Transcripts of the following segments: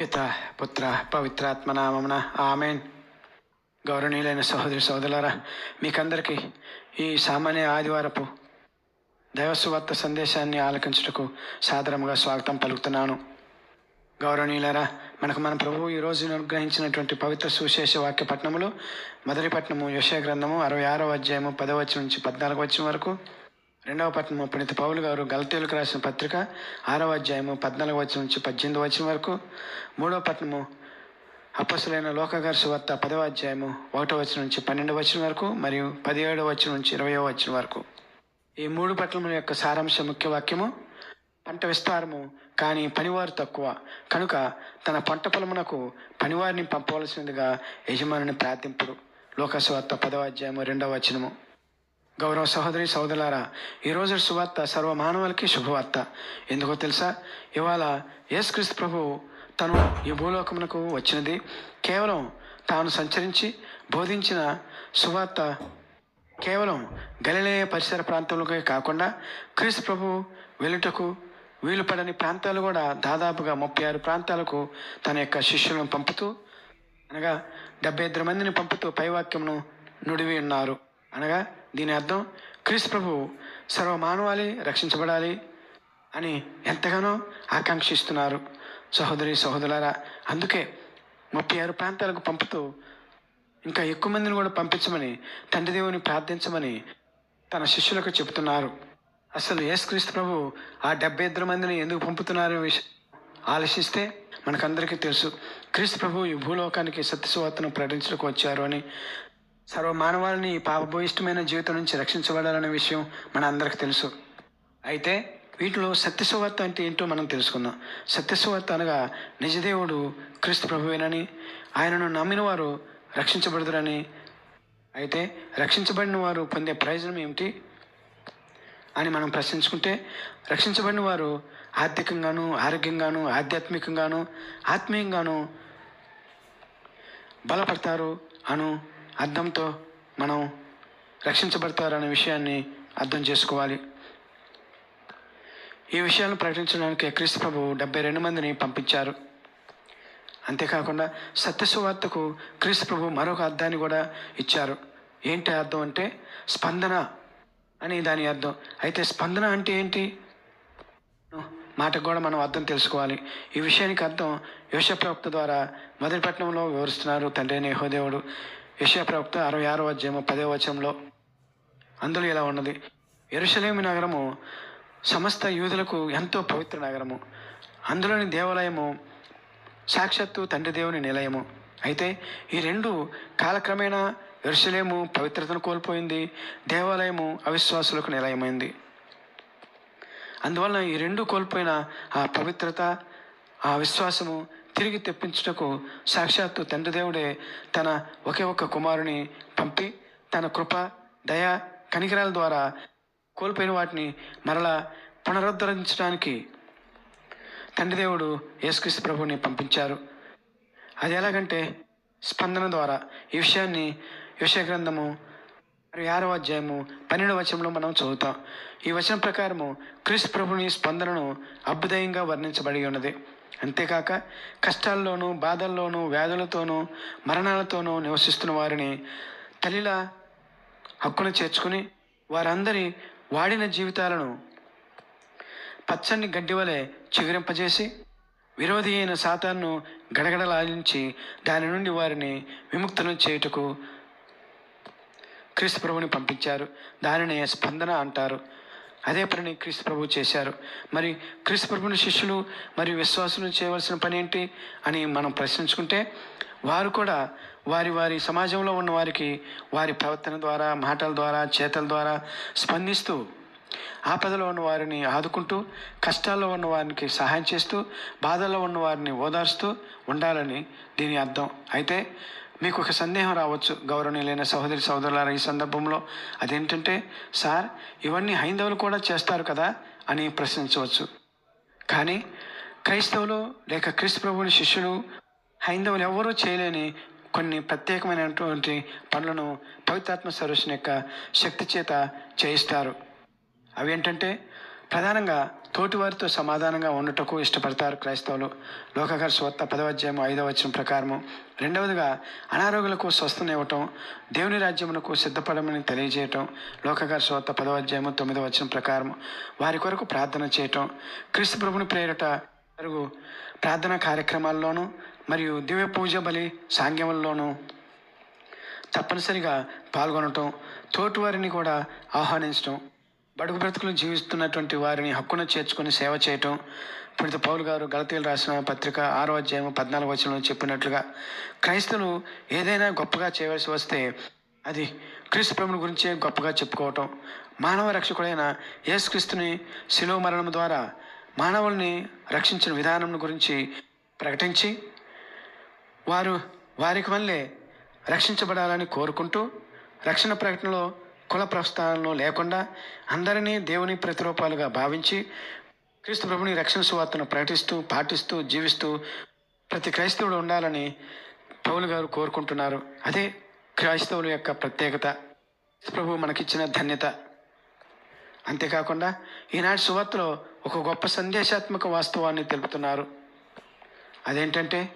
పిత పుత్ర పవిత్రాత్మ నామమున ఆమెన్. గౌరవనీయులైన సహోదరి సోదరులారా మీకందరికీ ఈ సామాన్య ఆదివారపు దైవసువార్త సందేశాన్ని ఆలకించుటకు సాదరముగా స్వాగతం పలుకుతున్నాను. గౌరవనీయులారా మనకు మన ప్రభువు ఈ రోజు అనుగ్రహించినటువంటి పవిత్ర సుశేష వాక్య పట్టణములు మొదటి పట్టణము యశ గ్రంథము అరవై ఆరో అధ్యాయము పదవ నుంచి పద్నాలుగు వచ్చిన వరకు రెండవ పట్టణము పుణిత పౌలు గారు గలతీలకు రాసిన పత్రిక ఆరవ అధ్యాయము పద్నాలుగు వచ్చిన నుంచి పద్దెనిమిది వచ్చిన వరకు. మూడవ పట్టణము అప్పసులైన లోకగారి సువార్త పదవ అధ్యాయము ఒకటో వచ్చిన నుంచి పన్నెండు వచ్చిన వరకు మరియు పదిహేడవ వచ్చిన నుంచి ఇరవయో వచ్చిన వరకు. ఈ మూడు పట్టణముల యొక్క సారాంశ ముఖ్య వాక్యము పంట విస్తారము కానీ పనివారు తక్కువ. కనుక తన పంట పొలమునకు పనివారిని పంపవలసిందిగా యజమానిని ప్రార్థింపుడు. లోకస్వార్త పదవ అధ్యాయము రెండవ వచనము. గౌరవ సహోదరి సహోదరులారా ఈరోజు సువార్త సర్వ మానవులకి శుభవార్త. ఎందుకో తెలుసా? ఇవాళ యేసుక్రీస్తు ప్రభు తను ఈ భూలోకమునకు వచ్చినది. కేవలం తాను సంచరించి బోధించిన సువార్త కేవలం గలిలే పరిసర ప్రాంతంలోకే కాకుండా క్రీస్తు ప్రభు వెలుటకు వీలు పడని ప్రాంతాలు కూడా దాదాపుగా ముప్పై ఆరు ప్రాంతాలకు తన యొక్క శిష్యులను పంపుతూ అనగా డెబ్బై ఇద్దరు మందిని పంపుతూ పైవాక్యమును నుడివి ఉన్నారు. అనగా దీని అర్థం క్రీస్తు ప్రభు సర్వ మానవాళి రక్షించబడాలి అని ఎంతగానో ఆకాంక్షిస్తున్నారు. సహోదరి సహోదరులారా అందుకే ముప్పై ఆరు ప్రాంతాలకు పంపుతూ ఇంకా ఎక్కువ మందిని కూడా పంపించమని తండ్రి దేవుని ప్రార్థించమని తన శిష్యులకు చెబుతున్నారు అసలు యేసుక్రీస్తు ప్రభు ఆ డెబ్బై ఇద్దరు మందిని ఎందుకు పంపుతున్నారు విష ఆలోచిస్తే మనకందరికీ తెలుసు. క్రీస్తు ప్రభు ఈ భూలోకానికి సత్యశువార్తను ప్రకటించడానికి వచ్చారు అని సర్వ మానవాళిని పాపభూయిష్టమైన జీవితం నుంచి రక్షించబడాలనే విషయం మన అందరికీ తెలుసు. అయితే వీటిలో సత్యసువార్త అంటే ఏంటో మనం తెలుసుకుందాం. సత్యసువార్త అనగా నిజదేవుడు క్రీస్తు ప్రభువేనని ఆయనను నమ్మిన వారు రక్షించబడదురని అయితే రక్షించబడిన వారు పొందే ప్రయోజనం ఏమిటి అని మనం ప్రశ్నించుకుంటే రక్షించబడిన వారు ఆర్థికంగాను ఆరోగ్యంగాను ఆధ్యాత్మికంగాను ఆత్మీయంగాను బలపడతారు అను అర్థంతో మనం రక్షించబడతారనే విషయాన్ని అర్థం చేసుకోవాలి. ఈ విషయాలను ప్రకటించడానికి క్రీస్తు ప్రభు డెబ్బై రెండు మందిని పంపించారు. అంతేకాకుండా సత్యసువార్తకు క్రీస్తు ప్రభు మరొక అర్థాన్ని కూడా ఇచ్చారు. ఏంటి అర్థం అంటే స్పందన అని దాని అర్థం. అయితే స్పందన అంటే ఏంటి? మాటకు కూడా మనం అర్థం తెలుసుకోవాలి. ఈ విషయానికి అర్థం యోష ప్రవక్త ద్వారా మొదటి పట్టణంలో వివరిస్తున్నారు. తండ్రి నేహోదేవుడు యెహోదేవుడు యశ ప్రవక్త అరవై ఆరో అధ్యాయము పదే వచనంలో అందులో ఇలా ఉన్నది. ఎరుసలేమి నగరము సమస్త యూదులకు ఎంతో పవిత్ర నగరము. అందులోని దేవాలయము సాక్షాత్తు తండ్రి దేవుని నిలయము. అయితే ఈ రెండు కాలక్రమేణా ఎరుసలేము పవిత్రతను కోల్పోయింది దేవాలయము అవిశ్వాసులకు నిలయమైంది. అందువలన ఈ రెండు కోల్పోయిన ఆ పవిత్రత ఆ విశ్వాసము తిరిగి తెప్పించుటకు సాక్షాత్తు తండ్రి దేవుడే తన ఒకే ఒక్క కుమారుని పంపి తన కృప దయ కనికరాల ద్వారా కోల్పోయిన వాటిని మరలా పునరుద్ధరించడానికి తండ్రి దేవుడు యేసుక్రీస్తు ప్రభువుని పంపించారు. అది ఎలాగంటే స్పందన ద్వారా ఈ విషయాన్ని విషయ గ్రంథము మరి ఆరవ అధ్యాయము పన్నెండవ వచనంలో మనం చదువుతాం. ఈ వచనం ప్రకారము క్రీస్తు ప్రభుని స్పందనను అభ్యుదయంగా వర్ణించబడి ఉన్నది. అంతేకాక కష్టాల్లోనూ బాధల్లోనూ వ్యాధులతోనూ మరణాలతోనూ నివసిస్తున్న వారిని తల్లిలా హక్కును చేర్చుకుని వారందరి వాడిన జీవితాలను పచ్చని గడ్డి వలె చిగురింపజేసి విరోధి అయిన సాతాన్ను గడగడలాడించి దాని నుండి వారిని విముక్తులను చేయుటకు క్రీస్తు ప్రభుని పంపించారు. దానిని స్పందన అంటారు. అదే పనిని క్రీస్తు ప్రభు చేశారు. మరి క్రీస్తు ప్రభుని శిష్యులు మరియు విశ్వాసులు చేయవలసిన పని ఏంటి అని మనం ప్రశ్నించుకుంటే వారు కూడా వారి వారి సమాజంలో ఉన్న వారికి వారి ప్రవర్తన ద్వారా మాటల ద్వారా చేతల ద్వారా స్పందిస్తూ ఆపదలో ఉన్న వారిని ఆదుకుంటూ కష్టాల్లో ఉన్న వారికి సహాయం చేస్తూ బాధల్లో ఉన్న వారిని ఓదార్స్తూ ఉండాలని దీని అర్థం. అయితే మీకు ఒక సందేహం రావచ్చు గౌరవనీయులైన సహోదరి సహోదరులారా ఈ సందర్భంలో అదేంటంటే సార్ ఇవన్నీ హైందవులు కూడా చేస్తారు కదా? అని ప్రశ్నించవచ్చు. కానీ క్రైస్తవులు లేక క్రీస్తు ప్రభువుని శిష్యులు హైందవులు ఎవరూ చేయలేని కొన్ని ప్రత్యేకమైనటువంటి పనులను పవిత్రాత్మ సరస్సుని యొక్క శక్తి చేత చేయిస్తారు. అవి ఏంటంటే ప్రధానంగా తోటివారితో సమాధానంగా ఉండటకు ఇష్టపడతారు క్రైస్తవులు. లోకగారి స్వత్త పదవాధ్యాయం ఐదవ వచ్చిన ప్రకారము రెండవదిగా అనారోగ్యులకు స్వస్థనివ్వటం దేవుని రాజ్యమునకు సిద్ధపడమని తెలియజేయటం లోకగారి స్వత్త పదవాధ్యాయము తొమ్మిదవ వచ్చిన ప్రకారం వారి కొరకు ప్రార్థన చేయటం క్రీస్తు ప్రభుని ప్రేరట మరుగు ప్రార్థనా కార్యక్రమాల్లోనూ మరియు దివ్య పూజ బలి సాంగ్యముల్లోనూ తప్పనిసరిగా పాల్గొనటం తోటివారిని కూడా ఆహ్వానించటం బడుగు బ్రతుకులు జీవిస్తున్నటువంటి వారిని హక్కున చేర్చుకొని సేవ చేయటం. పుణిత పౌలు గారు గలతీలు రాసిన పత్రిక ఆరో అధ్యాయం పద్నాలుగు వచనంలో చెప్పినట్లుగా క్రైస్తవులు ఏదైనా గొప్పగా చేయవలసి వస్తే అది క్రీస్తు ప్రభుని గురించే గొప్పగా చెప్పుకోవటం. మానవ రక్షకుడైన యేసుక్రీస్తుని శిలువ మరణం ద్వారా మానవుల్ని రక్షించిన విధానం గురించి ప్రకటించి వారు వారికి వల్లే రక్షించబడాలని కోరుకుంటూ రక్షణ ప్రకటనలో కుల ప్రస్థానంలో లేకుండా అందరినీ దేవుని ప్రతిరూపాలుగా భావించి క్రీస్తు ప్రభుని రక్షణ సువార్తను ప్రకటిస్తూ పాటిస్తూ జీవిస్తూ ప్రతి క్రైస్తవుడు ఉండాలని పౌలు గారు కోరుకుంటున్నారు. అదే క్రైస్తవుల యొక్క ప్రత్యేకత. క్రీస్తు ప్రభు మనకిచ్చిన ధన్యత. అంతేకాకుండా ఈనాటి సువార్తలో ఒక గొప్ప సందేశాత్మక వాస్తవాన్ని తెలుపుతున్నారు. అదేంటంటే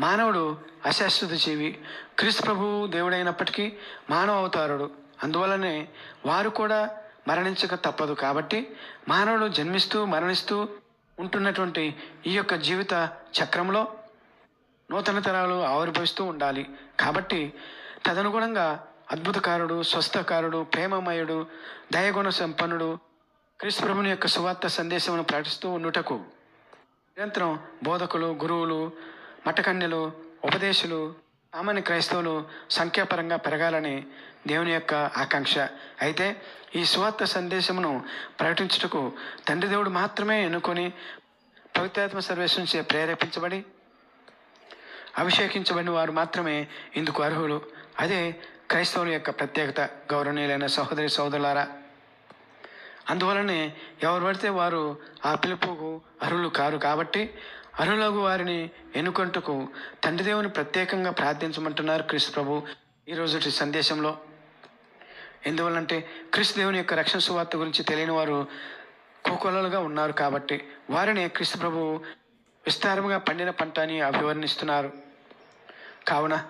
మానవుడు అశాశ్వత జీవి క్రీస్తు ప్రభువు దేవుడైనప్పటికీ మానవ అవతారుడు. అందువలనే వారు కూడా మరణించక తప్పదు కాబట్టి మానవుడు జన్మిస్తూ మరణిస్తూ ఉంటున్నటువంటి ఈ యొక్క జీవిత చక్రంలో నూతన తరాలు ఆవిర్భవిస్తూ ఉండాలి. కాబట్టి తదనుగుణంగా అద్భుతకారుడు స్వస్థకారుడు ప్రేమమయుడు దయగుణ సంపన్నుడు క్రీస్తుప్రభుని యొక్క సువార్త సందేశమును ప్రకటిస్తూ ఉండుటకు నిరంతరం బోధకులు గురువులు మటకన్యలు ఉపదేశులు సామాన్య క్రైస్తవులు సంఖ్యాపరంగా పెరగాలని దేవుని యొక్క ఆకాంక్ష. అయితే ఈ సువార్త సందేశమును ప్రకటించుటకు తండ్రి దేవుడు మాత్రమే ఎన్నుకొని పవిత్రాత్మ సర్వేశ్వరం నుంచి ప్రేరేపించబడి అభిషేకించబడిన వారు మాత్రమే ఇందుకు అర్హులు. అదే క్రైస్తవుల యొక్క ప్రత్యేకత గౌరవనీయులైన సహోదరి సోదరులారా అందువలనే ఎవరు పడితే వారు ఆ పిలుపుకు అర్హులు కారు కాబట్టి అర్హులకు వారిని ఎన్నుకొంటకు తండ్రి దేవుని ప్రత్యేకంగా ప్రార్థించమంటున్నారు క్రీస్తు ప్రభు. ఈ రోజుటి సందేశంలో ఎందువల్లంటే క్రీస్తు దేవుని యొక్క రక్షణ సువార్త గురించి తెలియని వారు కోకొలలుగా ఉన్నారు కాబట్టి వారిని క్రీస్తు ప్రభు విస్తారంగా పండిన పంట అని అభివర్ణిస్తున్నారు. కావున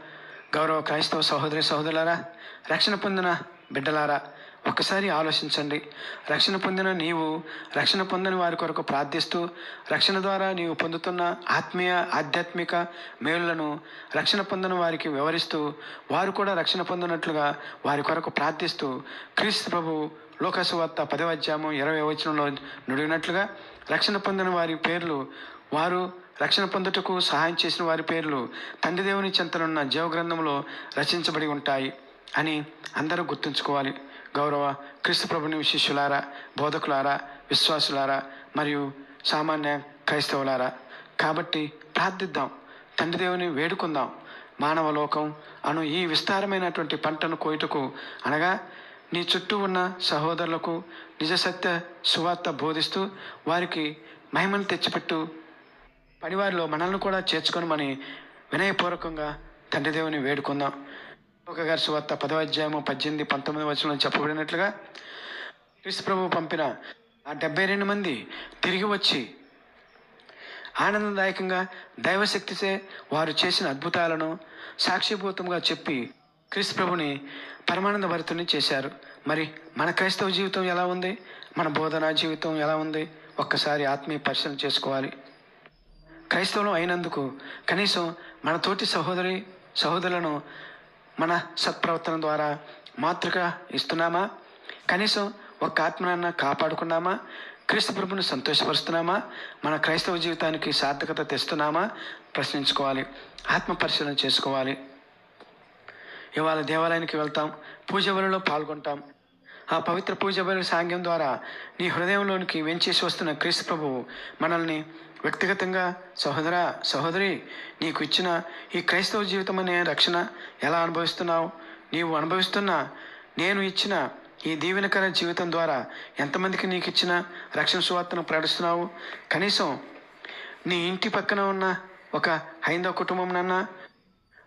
గౌరవ క్రైస్తవ సహోదరి సహోదరులారా రక్షణ పొందిన బిడ్డలారా ఒకసారి ఆలోచించండి. రక్షణ పొందిన నీవు రక్షణ పొందని వారి కొరకు ప్రార్థిస్తూ రక్షణ ద్వారా నీవు పొందుతున్న ఆత్మీయ ఆధ్యాత్మిక మేలులను రక్షణ పొందిన వారికి వివరిస్తూ వారు కూడా రక్షణ పొందినట్లుగా వారి కొరకు ప్రార్థిస్తూ క్రీస్తు ప్రభు లోకసువార్త పదవధ్యాము ఇరవై వచనంలో నుడిగినట్లుగా రక్షణ పొందిన వారి పేర్లు వారు రక్షణ పొందుటకు సహాయం చేసిన వారి పేర్లు తండ్రి దేవుని చెంతనున్న జీవగ్రంథంలో రచించబడి ఉంటాయి అని అందరూ గుర్తుంచుకోవాలి. గౌరవ క్రీస్తు ప్రభుని శిష్యులారా బోధకులారా విశ్వాసులారా మరియు సామాన్య క్రైస్తవులారా కాబట్టి ప్రార్థిద్దాం తండ్రి దేవుని వేడుకుందాం. మానవ లోకం అను ఈ విస్తారమైనటువంటి పంటను కోయుటకు అనగా నీ చుట్టూ ఉన్న సహోదరులకు నిజసత్య సువార్త బోధిస్తూ వారికి మహిమను తెచ్చిపెట్టు. పనివారిలో మనల్ని కూడా చేర్చుకొనమని వినయపూర్వకంగా తండ్రి దేవుని వేడుకుందాం. ఒక గారి సువార్త పదవ అధ్యాయము పద్దెనిమిది పంతొమ్మిది వచనంలో చెప్పబడినట్లుగా క్రీస్తు ప్రభు పంపిన ఆ డెబ్బై రెండు మంది తిరిగి వచ్చి ఆనందదాయకంగా దైవశక్తిచే వారు చేసిన అద్భుతాలను సాక్షిభూతంగా చెప్పి క్రీస్తు ప్రభుని పరమానంద భరితుని చేశారు. మరి మన క్రైస్తవ జీవితం ఎలా ఉంది? మన బోధనా జీవితం ఎలా ఉంది? ఒక్కసారి ఆత్మీయ పరిశీలన చేసుకోవాలి. క్రైస్తవులు అయినందుకు కనీసం మన తోటి సహోదరి సహోదరులను మన సత్ప్రవర్తన ద్వారా మాతృక ఇస్తున్నామా? కనీసం ఒక ఆత్మనాన్న కాపాడుకున్నామా? క్రీస్తు ప్రభుని సంతోషపరుస్తున్నామా? మన క్రైస్తవ జీవితానికి సార్థకత తెస్తున్నామా? ప్రశ్నించుకోవాలి. ఆత్మ పరిశీలన చేసుకోవాలి. ఇవాళ దేవాలయానికి వెళ్తాం. పూజ బలిలో పాల్గొంటాం. ఆ పవిత్ర పూజ బలి సాంగ్యం ద్వారా నీ హృదయంలోనికి వెంచేసి వస్తున్న క్రీస్తు ప్రభువు మనల్ని వ్యక్తిగతంగా సహోదర సహోదరి నీకు ఇచ్చిన ఈ క్రైస్తవ జీవితం అనే రక్షణ ఎలా అనుభవిస్తున్నావు? నీవు అనుభవిస్తున్న నేను ఇచ్చిన ఈ దీవెనకర జీవితం ద్వారా ఎంతమందికి నీకు ఇచ్చిన రక్షణ సువార్తను ప్రకటిస్తున్నావు? కనీసం నీ ఇంటి పక్కన ఉన్న ఒక హైందవ కుటుంబంనన్నా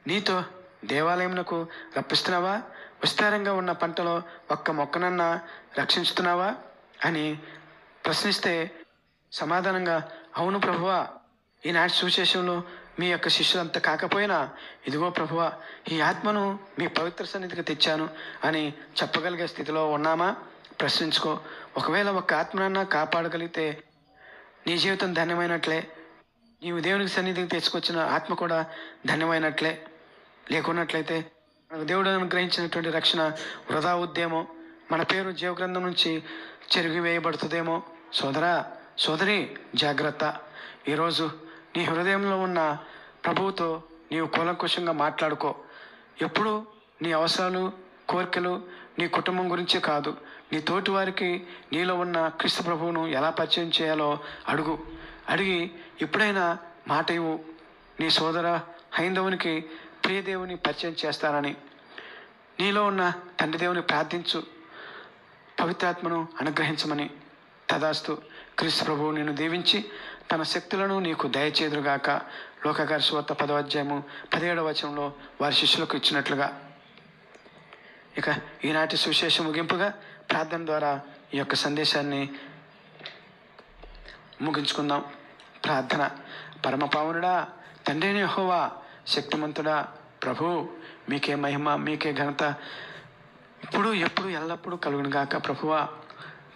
నీతో దేవాలయమునకు రప్పిస్తున్నావా? విస్తారంగా ఉన్న పంటలో ఒక్క మొక్కనన్నా రక్షించుతున్నావా అని ప్రశ్నిస్తే సమాధానంగా అవును ప్రభువా ఈనాటి సువిశేషంలో మీ యొక్క శిష్యులంత కాకపోయినా ఇదిగో ప్రభువా ఈ ఆత్మను మీ పవిత్ర సన్నిధికి తెచ్చాను అని చెప్పగలిగే స్థితిలో ఉన్నామా? ప్రశ్నించుకో. ఒకవేళ ఒక ఆత్మనన్నా కాపాడగలిగితే నీ జీవితం ధన్యమైనట్లే. నీవు దేవునికి సన్నిధికి తెచ్చుకొచ్చిన ఆత్మ కూడా ధన్యమైనట్లే. లేకున్నట్లయితే దేవుడు అనుగ్రహించినటువంటి రక్షణ వృధా ఉద్యమం మన పేరు జీవగ్రంథం నుంచి చెరిగివేయబడుతుందేమో? సోదరా సోదరి జాగ్రత్త. ఈరోజు నీ హృదయంలో ఉన్న ప్రభువుతో నీవు కూలంకుషంగా మాట్లాడుకో. ఎప్పుడు నీ అవసరాలు కోరికలు నీ కుటుంబం గురించి కాదు. నీ తోటి వారికి నీలో ఉన్న క్రీస్తు ప్రభువును ఎలా పరిచయం చేయాలో అడుగు. అడిగి ఎప్పుడైనా మాట ఇవ్వు. నీ సోదర హైందవునికి ప్రియదేవుని పరిచయం చేస్తానని. నీలో ఉన్న తండ్రి దేవుని ప్రార్థించు. పవిత్రాత్మను అనుగ్రహించమని తదాస్తు. క్రీస్తు ప్రభువు నిన్ను దీవించి తన శక్తులను నీకు దయచేదురుగాక లోకగారి సువార్త పదవ అధ్యాయము పదిహేడవ వచనంలో వారి శిష్యులకు ఇచ్చినట్లుగా. ఇక ఈనాటి సువిశేష ముగింపుగా ప్రార్థన ద్వారా ఈ యొక్క సందేశాన్ని ముగించుకుందాం. ప్రార్థన. పరమపావనుడా తండ్రిని హోవా శక్తిమంతుడా ప్రభు మీకే మహిమ మీకే ఘనత. ఇప్పుడు ఎప్పుడు ఎల్లప్పుడూ కలుగును గాక ప్రభువా.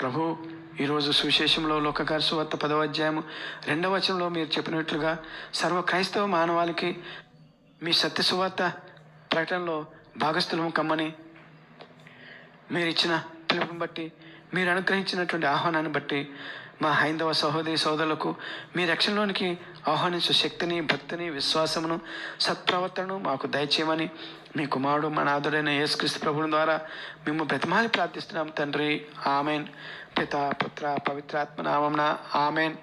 ప్రభు ఈరోజు సువిశేషంలో లోకగారి సువార్త పదవ అధ్యాయం రెండవ వచనంలో మీరు చెప్పినట్లుగా సర్వ క్రైస్తవ మానవాళికి మీ సత్య సువార్త ప్రకటనలో భాగస్థులము కమ్మని మీరు ఇచ్చిన పిలుపుని బట్టి మీరు అనుగ్రహించినటువంటి ఆహ్వానాన్ని బట్టి మా హైందవ సహోదరి సోదరులకు మీ రక్షణలోనికి ఆహ్వానించే శక్తిని భక్తిని విశ్వాసమును సత్ప్రవర్తనను మాకు దయచేయమని మీ కుమారుడు మా నాథుడైన యేసుక్రీస్తు ప్రభుని ద్వారా మేము బ్రతిమాలి ప్రార్థిస్తున్నాం తండ్రి. ఆమెన్. పిత పుత్ర పవిత్రాత్మ నామమున ఆమెన్.